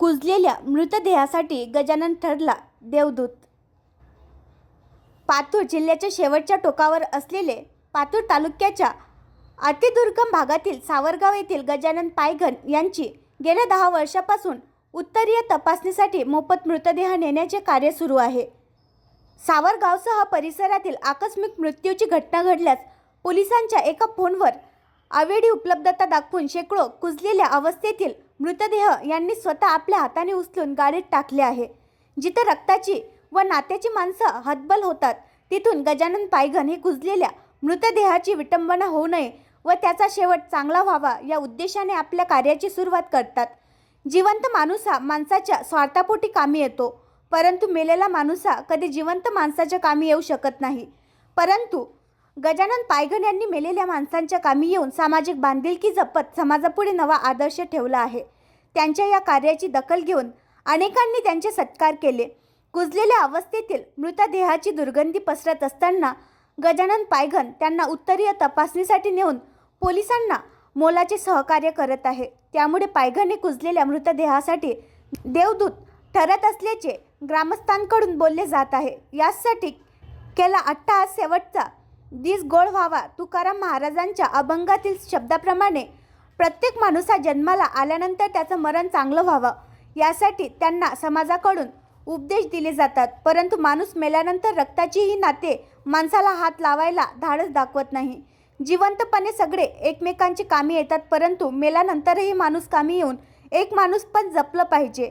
कुजलेल्या मृतदेहासाठी गजानन ठरला देवदूत. पातूर जिल्ह्याच्या शेवटच्या टोकावर असलेले पातूर तालुक्याच्या अतिदुर्गम भागातील सावरगाव येथील गजानन पायघन यांची गेल्या दहा वर्षापासून उत्तरीय तपासणीसाठी मोफत मृतदेह नेण्याचे कार्य सुरू आहे. सावरगावसह परिसरातील आकस्मिक मृत्यूची घटना घडल्यास पोलिसांच्या एका फोनवर आवेडी उपलब्धता दाखवून शेकडो कुजलेल्या अवस्थेतील मृतदेह यांनी स्वतः आपल्या हाताने उचलून गाडीत टाकले आहे. जिथं रक्ताची व नात्याची माणसं हतबल होतात तिथून गजानन पायघन हे कुजलेल्या मृतदेहाची विटंबना होऊ नये व त्याचा शेवट चांगला व्हावा या उद्देशाने आपल्या कार्याची सुरुवात करतात. जिवंत माणूस हा माणसाच्या स्वार्थापोटी कामी येतो परंतु मेलेला माणूस हा कधी जिवंत माणसाच्या कामी येऊ शकत नाही. परंतु गजानन पायघन यांनी मेलेल्या माणसांच्या कामी येऊन सामाजिक बांधिलकी जपत समाजापुढे नवा आदर्श ठेवला आहे. त्यांच्या या कार्याची दखल घेऊन अनेकांनी त्यांचे सत्कार केले. कुजलेल्या अवस्थेतील मृतदेहाची दुर्गंधी पसरत असताना गजानन पायघन त्यांना उत्तरीय तपासणीसाठी नेऊन पोलिसांना मोलाचे सहकार्य करत आहे. त्यामुळे पायघने हे कुजलेल्या मृतदेहासाठी देवदूत ठरत असल्याचे ग्रामस्थांकडून बोलले जात आहे. यासाठी केला अट्टहास शेवटचा दिस गोड व्हावा. तुकाराम महाराजांच्या अभंगातील शब्दाप्रमाणे प्रत्येक माणूस हा जन्माला आल्यानंतर त्याचं मरण चांगलं व्हावं. यासाठी त्यांना समाजाकडून उपदेश दिले जातात. परंतु माणूस मेल्यानंतर रक्ताचीही नाते माणसाला हात लावायला धाडस दाखवत नाही. जिवंतपणे सगळे एकमेकांची कामी येतात परंतु मेल्यानंतरही माणूस कामी येऊन एक माणूस पण जपलं पाहिजे.